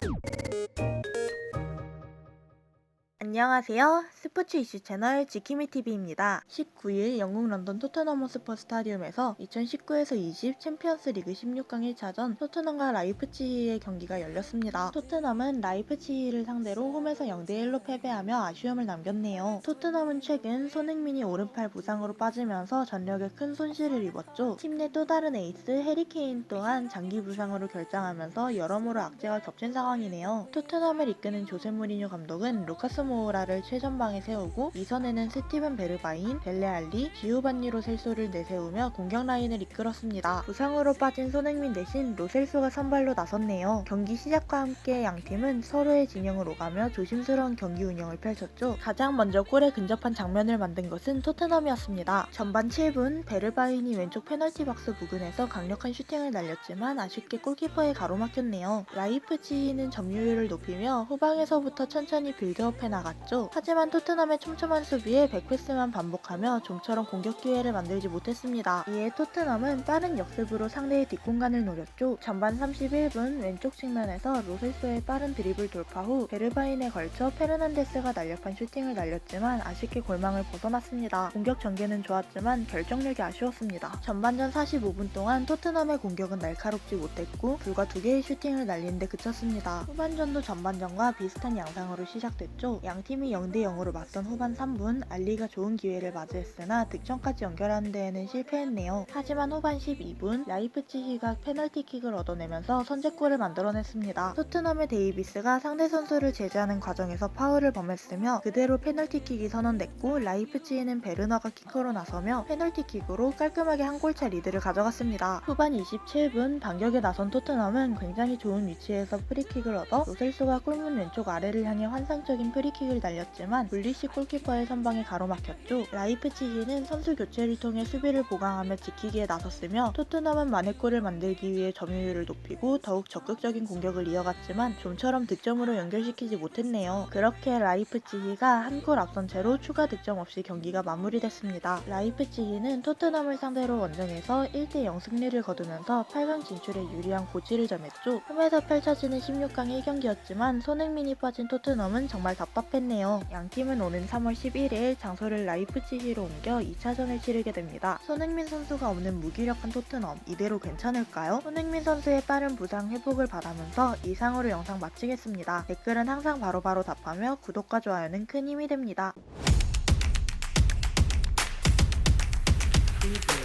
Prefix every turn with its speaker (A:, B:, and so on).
A: Thank you. 안녕하세요. 스포츠 이슈 채널 지키미TV입니다. 19일 영국 런던 토트넘 호스퍼 스타디움에서 2019에서 20 챔피언스 리그 16강 1차전 토트넘과 라이프치히의 경기가 열렸습니다. 토트넘은 라이프치히를 상대로 홈에서 0대1로 패배하며 아쉬움을 남겼네요. 토트넘은 최근 손흥민이 오른팔 부상으로 빠지면서 전력에 큰 손실을 입었죠. 팀 내 또 다른 에이스 해리케인 또한 장기 부상으로 결장하면서 여러모로 악재가 겹친 상황이네요. 토트넘을 이끄는 조세 무리뉴 감독은 루카스 모 우라를 최전방에 세우고 이선에는 스티븐 베르바인, 벨레알리, 지우반니로 셀소를 내세우며 공격 라인을 이끌었습니다. 부상으로 빠진 손흥민 대신 로셀소가 선발로 나섰네요. 경기 시작과 함께 양 팀은 서로의 진영을 오가며 조심스러운 경기 운영을 펼쳤죠. 가장 먼저 골에 근접한 장면을 만든 것은 토트넘이었습니다. 전반 7분 베르바인이 왼쪽 페널티 박스 부근에서 강력한 슈팅을 날렸지만 아쉽게 골키퍼에 가로막혔네요. 라이프치히는 점유율을 높이며 후방에서부터 천천히 빌드업해 나갔죠. 하지만 토트넘의 촘촘한 수비에 백패스만 반복하며 좀처럼 공격 기회를 만들지 못했습니다. 이에 토트넘은 빠른 역습으로 상대의 뒷공간을 노렸죠. 전반 31분 왼쪽 측면에서 로셀소의 빠른 드리블 돌파 후 베르바인에 걸쳐 페르난데스가 날렵한 슈팅을 날렸지만 아쉽게 골망을 벗어났습니다. 공격 전개는 좋았지만 결정력이 아쉬웠습니다. 전반전 45분 동안 토트넘의 공격은 날카롭지 못했고 불과 두 개의 슈팅을 날리는데 그쳤습니다. 후반전도 전반전과 비슷한 양상으로 시작됐죠. 양 팀이 0대 0으로 맞선 후반 3분 알리가 좋은 기회를 맞이했으나 득점까지 연결하는 데에는 실패했네요. 하지만 후반 12분 라이프치히가 페널티킥을 얻어내면서 선제골을 만들어냈습니다. 토트넘의 데이비스가 상대 선수를 제재하는 과정에서 파울을 범했으며 그대로 페널티킥이 선언됐고 라이프치히는 베르너가 키커로 나서며 페널티킥으로 깔끔하게 한 골차 리드를 가져갔습니다. 후반 27분 반격에 나선 토트넘은 굉장히 좋은 위치에서 프리킥을 얻어 로셀소가 골문 왼쪽 아래를 향해 환상적인 프리킥 을 날렸지만 물리시 골키퍼의 선방에 가로막혔죠. 라이프치히는 선수 교체를 통해 수비를 보강하며 지키기에 나섰으며 토트넘은 만회골을 만들기 위해 점유율을 높이고 더욱 적극적인 공격을 이어갔지만 좀처럼 득점으로 연결시키지 못했네요. 그렇게 라이프치히가 한 골 앞선 채로 추가 득점 없이 경기가 마무리됐습니다. 라이프치히는 토트넘을 상대로 원정에서 1대0 승리를 거두면서 8강 진출에 유리한 고지를 점했죠. 홈에서 펼쳐지는 16강 1경기였지만 손흥민이 빠진 토트넘은 정말 답답 합했네요. 양팀은 오는 3월 11일 장소를 라이프치히로 옮겨 2차전을 치르게 됩니다. 손흥민 선수가 없는 무기력한 토트넘 이대로 괜찮을까요? 손흥민 선수의 빠른 부상 회복을 바라면서 이상으로 영상 마치겠습니다. 댓글은 항상 바로바로 답하며 구독과 좋아요는 큰 힘이 됩니다. 음.